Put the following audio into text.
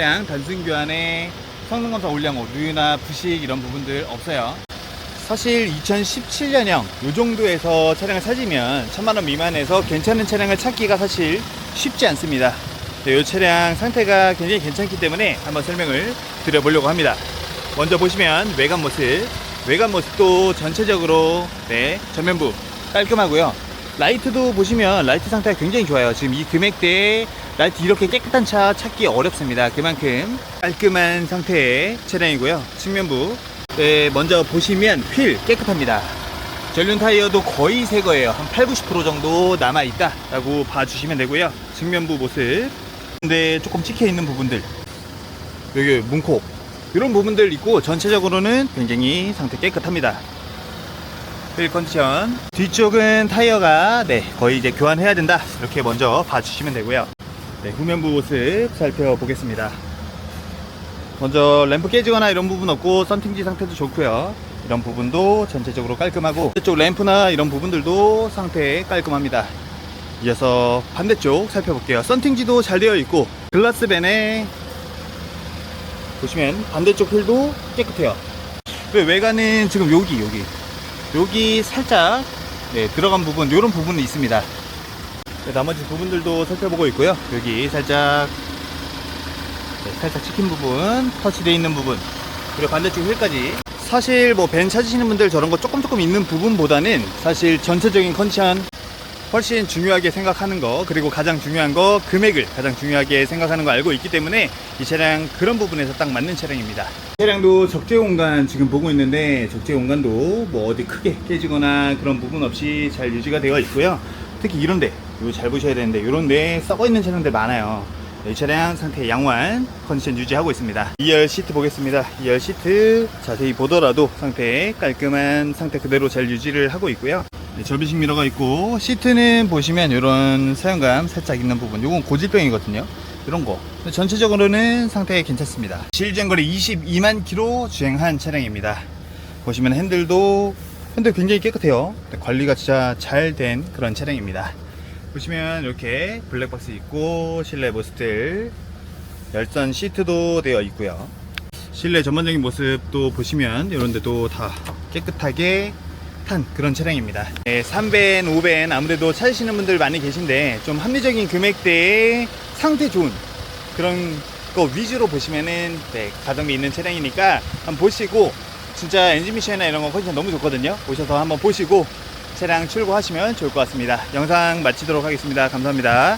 그냥 단순 교환에 성능 검사 올량호, 누유나 부식 이런 부분들 없어요. 사실 2017년형 요 정도에서 차량을 찾으면 천만 원 미만에서 괜찮은 차량을 찾기가 사실 쉽지 않습니다. 네, 이 차량 상태가 굉장히 괜찮기 때문에 한번 설명을 드려보려고 합니다. 먼저 보시면 외관 모습, 외관 모습도 전체적으로 네 전면부 깔끔하고요. 라이트도 보시면 라이트 상태가 굉장히 좋아요. 지금 이 금액대에 라이트 이렇게 깨끗한 차 찾기 어렵습니다. 그만큼 깔끔한 상태의 차량이고요. 측면부 네, 먼저 보시면 휠 깨끗합니다. 전륜 타이어도 거의 새 거예요. 한 8, 90% 정도 남아 있다 라고 봐주시면 되고요. 측면부 모습. 근데 조금 찍혀 있는 부분들, 여기 문콕 이런 부분들 있고 전체적으로는 굉장히 상태 깨끗합니다. 휠 컨디션. 뒤쪽은 타이어가 네 거의 이제 교환해야 된다. 이렇게 먼저 봐주시면 되고요. 네, 후면부 모습 살펴보겠습니다. 먼저 램프 깨지거나 이런 부분 없고 썬팅지 상태도 좋고요 이런 부분도 전체적으로 깔끔하고 이쪽 램프나 이런 부분들도 상태 깔끔합니다 이어서 반대쪽 살펴볼게요 썬팅지도 잘 되어 있고 글라스 벤에 보시면 반대쪽 휠도 깨끗해요 그 외관은 지금 여기 여기 여기 살짝 네, 들어간 부분 이런 부분이 있습니다. 네, 나머지 부분들도 살펴보고 있고요. 여기 살짝 네, 살짝 찍힌 부분, 터치되어 있는 부분, 그리고 반대쪽 휠까지. 사실 뭐 벤 찾으시는 분들 저런 거 조금 조금 있는 부분보다는 사실 전체적인 컨디션 훨씬 중요하게 생각하는 거, 그리고 가장 중요한 거 금액을 가장 중요하게 생각하는 거 알고 있기 때문에 이 차량 그런 부분에서 딱 맞는 차량입니다. 차량도 적재 공간 지금 보고 있는데 적재 공간도 뭐 어디 크게 깨지거나 그런 부분 없이 잘 유지가 되어 있고요. 특히 이런데 이거 잘 보셔야 되는데 이런데 썩어 있는 차량들 많아요. 이 차량 상태 양호한 컨디션 유지하고 있습니다. 2열 시트 보겠습니다. 2열 시트 자세히 보더라도 상태 깔끔한 상태 그대로 잘 유지를 하고 있고요. 네, 접이식 미러가 있고 시트는 보시면 이런 사용감 살짝 있는 부분 이건 고질병이거든요. 이런 거 전체적으로는 상태 괜찮습니다. 실전거리 22만 킬로 주행한 차량입니다. 보시면 핸들도 핸들 굉장히 깨끗해요. 네, 관리가 진짜 잘 된 그런 차량입니다. 보시면 이렇게 블랙박스 있고 실내 모습들 열선 시트도 되어 있고요 실내 전반적인 모습도 보시면 이런 데도 다 깨끗하게 탄 그런 차량입니다 네, 3벤, 5벤 아무래도 찾으시는 분들 많이 계신데 좀 합리적인 금액대에 상태 좋은 그런 거 위주로 보시면은 네, 가성비 있는 차량이니까 한번 보시고 진짜 엔진 미션이나 이런 거 컨디션 너무 좋거든요 오셔서 한번 보시고 차량 출고하시면 좋을 것 같습니다. 영상 마치도록 하겠습니다. 감사합니다.